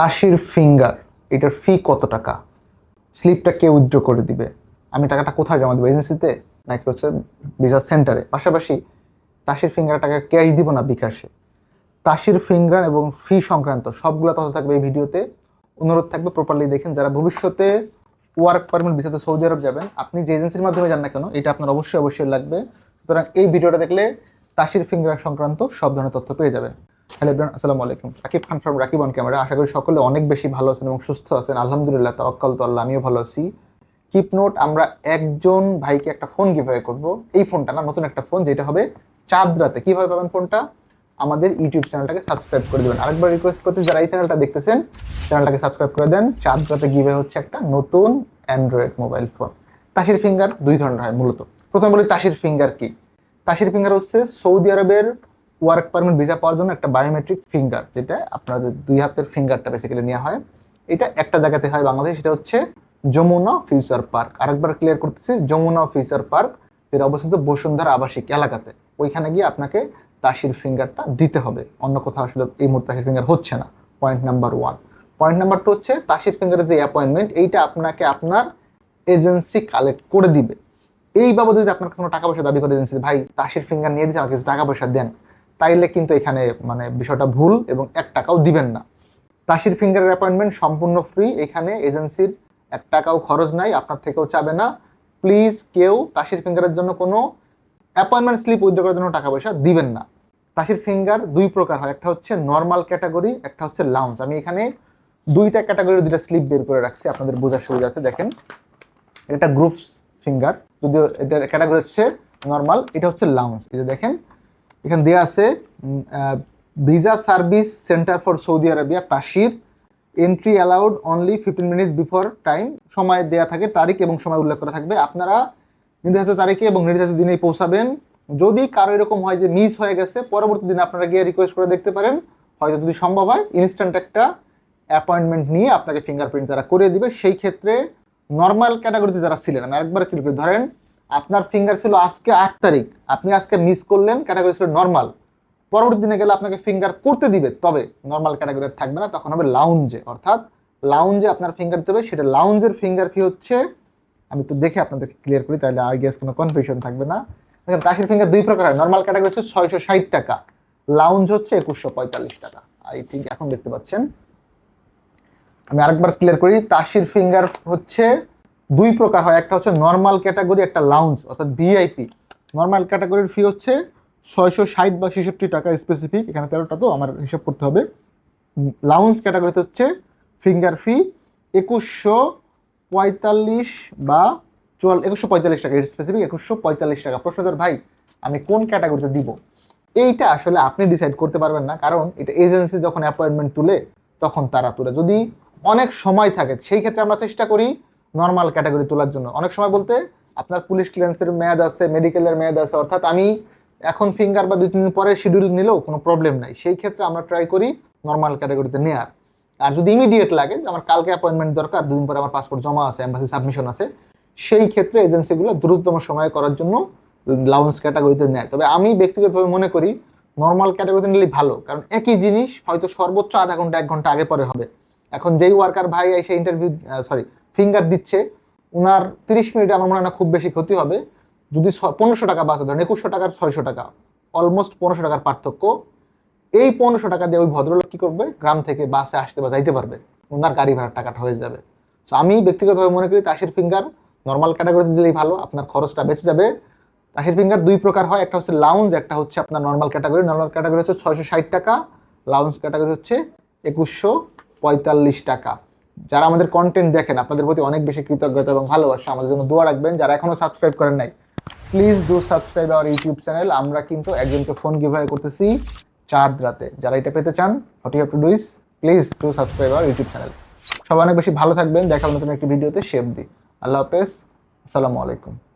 তাসির ফিঙ্গার এটার ফি কত টাকা? স্লিপটা কে উইথড্র করে দিবে? আমি টাকাটা কোথায় জমা দেবো এজেন্সিতে নাকি হচ্ছে ভিসা সেন্টারে পাশাপাশি তাসির ফিঙ্গার টাকা ক্যাশ দিব না বিকাশে? তাসির ফিঙ্গার এবং ফি সংক্রান্ত সবগুলো তথ্য থাকবে এই ভিডিওতে অনুরোধ থাকবে প্রপারলি দেখেন, যারা ভবিষ্যতে ওয়ার্ক পারমিট ভিসাতে সৌদি আরব যাবেন, আপনি যে এজেন্সির মাধ্যমে যান না কেন, এটা আপনার অবশ্যই অবশ্যই লাগবে। সুতরাং এই ভিডিওটা দেখলে তাসির ফিঙ্গার সংক্রান্ত সব ধরনের তথ্য পেয়ে যাবেন। হ্যালো ইব্রান আসসালামু আলাইকুম। Rakib Khan from Rakib on camera আশা করি সকলে অনেক বেশি ভালো আছেন এবং সুস্থ আছেন। আলহামদুলিল্লাহ, তাওয়াক্কাল তো আল্লাহ, আমিও ভালো আছি। কিপ নোট আমরা একজন ভাইকে একটা ফোন গিভওয়ে করব। এই ফোনটা না, নতুন একটা ফোন যেটা হবে চাঁদ রাতে কীভাবে পাবেন ফোনটা আমাদের ইউটিউব চ্যানেলটাকে সাবস্ক্রাইব করে দেবেন। আরেকবার রিকোয়েস্ট করতে, যারা এই চ্যানেলটা দেখতেছেন চ্যানেলটাকে সাবস্ক্রাইব করে দেন। চাঁদ রাতে গিভওয়ে হচ্ছে একটা নতুন Android mobile phone Tasheer finger দুই ধরনের হয় মূলত। প্রথমে বলি তাসির ফিঙ্গার কি? তাসির ফিঙ্গার হচ্ছে সৌদি আরবের ওয়ার্ক পারমিট ভিসা পাওয়ার জন্য একটা বায়োমেট্রিক ফিঙ্গার যেটা আপনাদের দুই হাতের ফিঙ্গারটা বেসিক্যালি নেওয়া হয়। এটা একটা জায়গাতে হয় বাংলাদেশ, সেটা হচ্ছে যমুনা ফিউচার পার্ক আরেকবার ক্লিয়ার করতেছি, যমুনা ফিউচার পার্ক যেটা অবস্থিত বসুন্ধরা আবাসিক এলাকাতে। ওইখানে গিয়ে আপনাকে তাসির ফিঙ্গারটা দিতে হবে। অন্য কোথাও আসলে এই মুহূর্তে তাসির ফিঙ্গার হচ্ছে না। Point number one point number two হচ্ছে, তাসির ফিঙ্গারের যে অ্যাপয়েন্টমেন্ট এইটা আপনাকে আপনার এজেন্সি কালেক্ট করে দিবে। এই বাবদ যদি আপনার কোনো টাকা পয়সা দাবি করে এজেন্সি ভাই, তাসির ফিঙ্গার নিয়ে দিচ্ছে আমাকে কিছু টাকা পয়সা দেন। তাইলে কিন্তু এখানে মানে বিষয়টা ভুল এবং এক টাকাও দিবেন না। তাসির ফিঙ্গারের অ্যাপয়েন্টমেন্ট সম্পূর্ণ ফ্রি এখানে এজেন্সির এক টাকাও খরচ নাই, আপনার থেকেও চাবে না। প্লিজ কেউ তাসির ফিঙ্গারের জন্য কোনো অ্যাপয়েন্টমেন্ট স্লিপ উইথড্র করার জন্য টাকা পয়সা দিবেন না। তাসির ফিঙ্গার দুই প্রকার হয়, একটা হচ্ছে নর্মাল ক্যাটাগরি একটা হচ্ছে লাউঞ্জ আমি এখানে দুইটা ক্যাটাগরির দুইটা স্লিপ বের করে রাখছি, আপনাদের বোঝার সুবিধার্থে দেখেন। এটা গ্রুপ ফিঙ্গার যদিও এটার ক্যাটাগরি হচ্ছে নর্মাল এটা হচ্ছে লাউঞ্জ এই যে দেখেন এখানে দেওয়া আছে visa service centre for Saudi Arabia, Tasheer. Entry allowed only fifteen minutes before time সময় দেওয়া থাকে, তারিখ এবং সময় উল্লেখ করা থাকবে। আপনারা নির্ধারিত তারিখে এবং নির্ধারিত দিনেই পৌঁছাবেন। যদি কারও এরকম হয় যে মিস হয়ে গেছে, পরবর্তী দিনে আপনারা গিয়ে রিকোয়েস্ট করে দেখতে পারেন। হয়তো যদি সম্ভব হয় ইনস্ট্যান্ট একটা অ্যাপয়েন্টমেন্ট নিয়ে আপনাকে ফিঙ্গারপ্রিন্ট তারা করে দিবে। সেই ক্ষেত্রে নর্মাল ক্যাটাগরিতে যারা ছিলেন, আমি একবার ক্লিক করি ধরেন আপনার ফিঙ্গার ছিল আজকে আট তারিখ। আপনি আজকে মিস করলেন ক্যাটাগরি ছিল নর্মাল পরবর্তী দিনে গেলে আপনাকে ফিঙ্গার করতে দিবে, তবে নর্মাল ক্যাটাগরি থাকবে না, তখন হবে লাউঞ্জে অর্থাৎ লাউঞ্জে আপনার ফিঙ্গার দেবে সেটা লাউঞ্জের ফিঙ্গার ফি হচ্ছে, আমি একটু দেখে আপনাদেরকে ক্লিয়ার করি, তাহলে আই গেস কোনো কনফিউশন থাকবে না। দেখেন, তাসির ফিঙ্গার দুই প্রকার হয় নর্মাল ক্যাটাগরি হচ্ছে ছয়শো ষাট টাকা লাউঞ্জ হচ্ছে একুশশো পঁয়তাল্লিশ টাকা। আই থিঙ্ক এখন দেখতে পাচ্ছেন। আমি আরেকবার ক্লিয়ার করি, তাসির ফিঙ্গার হচ্ছে দুই প্রকার হয়। একটা হচ্ছে নর্মাল ক্যাটাগরি একটা লাউঞ্জ অর্থাৎ ভিআইপি নর্মাল ক্যাটাগরির ফি হচ্ছে ছয়শো ষাট বা ছেষট্টি টাকা স্পেসিফিক এখানে তেরোটা তো আমার হিসাব করতে হবে। লাউঞ্জ ক্যাটাগরিতে হচ্ছে ফিঙ্গার ফি একুশশো পঁয়তাল্লিশ বা চুয়াল একুশশো পঁয়তাল্লিশ টাকা স্পেসিফিক একুশশো পঁয়তাল্লিশ টাকা। প্রশ্নদের ভাই, আমি কোন ক্যাটাগরিতে দিব? এইটা আসলে আপনি ডিসাইড করতে পারবেন না, কারণ এটা এজেন্সি যখন অ্যাপয়েন্টমেন্ট তুলে, তখন তারা তুলে। যদি অনেক সময় থাকে, সেই ক্ষেত্রে আমরা চেষ্টা করি নর্মাল ক্যাটাগরি তোলার জন্য। অনেক সময় বলতে আপনার পুলিশ ক্লিয়ারেন্সের মেয়াদ আছে মেডিকেলের মেয়াদ আছে, অর্থাৎ আমি এখন ফিঙ্গার বা দুই তিন দিন পরে শিডিউল নিলেও কোনো প্রবলেম নাই। সেই ক্ষেত্রে আমরা ট্রাই করি নর্মাল ক্যাটাগরিতে নেওয়ার আর যদি ইমিডিয়েট লাগে, যে আমার কালকে অ্যাপয়েন্টমেন্ট দরকার, দুদিন পরে আমার পাসপোর্ট জমা আছে অ্যাম্বাসি সাবমিশন আছে, সেই ক্ষেত্রে এজেন্সিগুলো দ্রুততম সময়ে করার জন্য লাউন্স ক্যাটাগরিতে নেয়। তবে আমি ব্যক্তিগতভাবে মনে করি নর্মাল ক্যাটাগরিতে নিলেই ভালো, কারণ একই জিনিস হয়তো সর্বোচ্চ আধা ঘণ্টা, এক ঘণ্টা আগে পরে হবে। এখন যেই ওয়ার্কার ভাই এসে ইন্টারভিউ সরি ফিঙ্গার দিচ্ছে ওনার তিরিশ মিনিটে আমার মনে হয় না খুব বেশি ক্ষতি হবে। যদি পনেরোশো টাকা বাঁচে, ধরেন একুশশো টাকার ছয়শো টাকা অলমোস্ট পনেরোশো টাকার পার্থক্য, এই পনেরোশো টাকা দিয়ে ওই ভদ্রলোক কী করবে? গ্রাম থেকে বাসে আসতে বা যাইতে পারবে। ওনার গাড়ি ভাড়ার টাকাটা হয়ে যাবে। তো আমি ব্যক্তিগতভাবে মনে করি তাসের ফিঙ্গার নর্মাল ক্যাটাগরিতে দিলেই ভালো, আপনার খরচটা বেঁচে যাবে। তাসের ফিঙ্গার দুই প্রকার হয়, একটা হচ্ছে লাউঞ্জ একটা হচ্ছে আপনার নর্মাল ক্যাটাগরি নর্মাল ক্যাটাগরি হচ্ছে ছয়শো ষাট টাকা লাউঞ্জ ক্যাটাগরি হচ্ছে একুশশো পঁয়তাল্লিশ টাকা। যারা আমাদের কন্টেন্ট দেখেন, আপনাদের প্রতি অনেক বেশি কৃতজ্ঞতা এবং ভালোবাসা। আমাদের জন্য দোয়া রাখবেন, যারা এখনও সাবস্ক্রাইব করেন নাই please do subscribe our YouTube channel আমরা কিন্তু একজনকে ফোন গিভওয়ে করতেছি চাঁদ রাতে। যারা এটা পেতে চান what you have to do is please do subscribe our YouTube channel সবাই অনেক বেশি ভালো থাকবেন। দেখা নতুন একটি ভিডিওতে। শেপ দিই আল্লাহ হাফেজ। আসসালামু আলাইকুম।